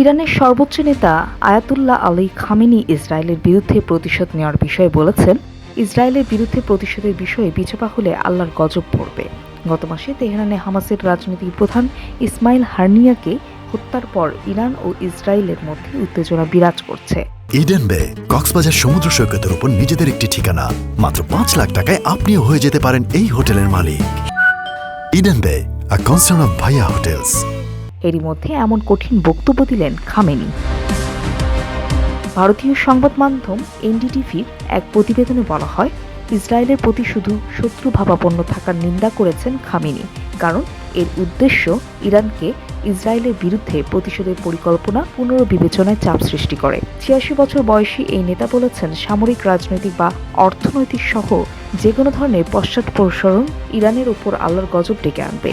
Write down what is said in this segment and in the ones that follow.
ইরানের সর্বোচ্চ নেতা আয়াতুল্লাহ আলী খামেনি ইসরায়েলের বিরুদ্ধে প্রতিশোধ নেওয়ার বিষয়ে বলেছেন, ইসরায়েলের বিরুদ্ধে প্রতিশোধের বিষয়ে পিছপা হলে আল্লাহর গজব পড়বে। গত মাসে তেহরানে হামাসের রাজনৈতিক প্রধান ইসমাইল হার্নিয়াকে হত্যার পর ইরান ও ইসরায়েলের মধ্যে উত্তেজনা বিরাজ করছে। ইডেন বে, কক্সবাজার সমুদ্র সৈকতের উপর নিজেদের একটি ঠিকানা। মাত্র পাঁচ লাখ টাকায় আপনিও হয়ে যেতে পারেন এই হোটেলের মালিক। Eden bay a concern of Bhaiya hotels এরই মধ্যে এমন কঠিন বক্তব্য দিলেন খামেনি। ভারতীয় সংবাদ মাধ্যম এনডিটিভির এক প্রতিবেদনে বলা হয়, ইসরায়েলের প্রতি শুধু শত্রু ভাবাপন্ন থাকার নিন্দা করেছেন খামেনি, কারণ এর উদ্দেশ্য ইরানকে ইসরায়েলের বিরুদ্ধে প্রতিশোধের পরিকল্পনা পুনর্বিবেচনায় চাপ সৃষ্টি করে। ছিয়াশি বছর বয়সী এই নেতা বলেছেন, সামরিক, রাজনৈতিক বা অর্থনৈতিক সহ যে কোনো ধরনের পশ্চাৎপসরণ ইরানের ওপর আল্লাহর গজব ডেকে আনবে।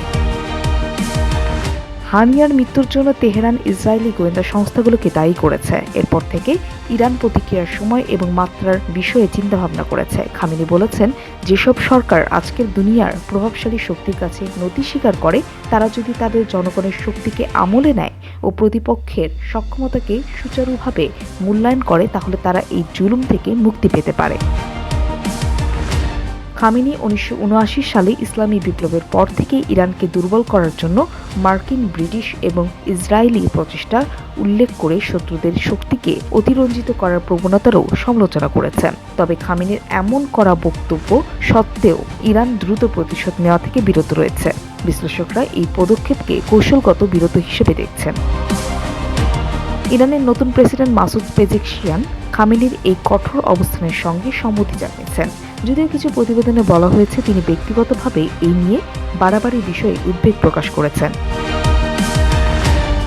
হানিয়ার মৃত্যুর জন্য তেহরান ইসরায়েলি গোয়েন্দা সংস্থাগুলোকে দায়ী করেছে। এরপর থেকে ইরান প্রতিক্রিয়ার সময় এবং মাত্রার বিষয়ে চিন্তাভাবনা করেছে। খামিনি বলেছেন, যেসব সরকার আজকের দুনিয়ার প্রভাবশালী শক্তির কাছে নতি স্বীকার করে, তারা যদি তাদের জনগণের শক্তিকে আমলে নেয় ও প্রতিপক্ষের সক্ষমতাকে সুচারুভাবে মূল্যায়ন করে, তাহলে তারা এই জুলুম থেকে মুক্তি পেতে পারে। খামিনি উনিশশো উনআশি সালে ইসলামী বিপ্লবের পর থেকে ইরানকে দুর্বল করার জন্য মার্কিন, ব্রিটিশ এবং ইসরায়েলি প্রচেষ্টা উল্লেখ করে শত্রুদের শক্তিকে অতিরঞ্জিত করার প্রবণতারও সমালোচনা করেছেন। তবে খামিনির এমন করা বক্তব্য সত্ত্বেও ইরান দ্রুত প্রতিশোধ নেওয়া থেকে বিরত রয়েছে। বিশ্লেষকরা এই পদক্ষেপকে কৌশলগত বিরত হিসেবে দেখছেন। ইরানের নতুন প্রেসিডেন্ট মাসুদ পেজেকশিয়ান খামেনির এই কঠোর অবস্থানের সঙ্গে সম্মতি জানিয়েছেন। যদিও কিছু প্রতিবেদনে বলা হয়েছে তিনি ব্যক্তিগতভাবে এই নিয়ে বাড়াবাড়ি বিষয়ে উদ্বেগ প্রকাশ করেছেন।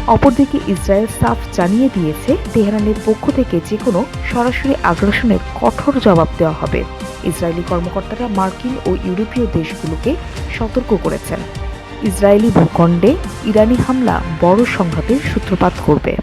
অপরদিকে ইসরায়েল সাফ জানিয়ে দিয়েছে তেহরানের পক্ষ থেকে যে কোনো সরাসরি আগ্রাসনের কঠোর জবাব দেওয়া হবে। ইসরায়েলি কর্মকর্তারা মার্কিন ও ইউরোপীয় দেশগুলোকে সতর্ক করেছেন। ইসরায়েলি ভূখণ্ডে ইরানি হামলা বড় সংঘাতের সূত্রপাত করবে।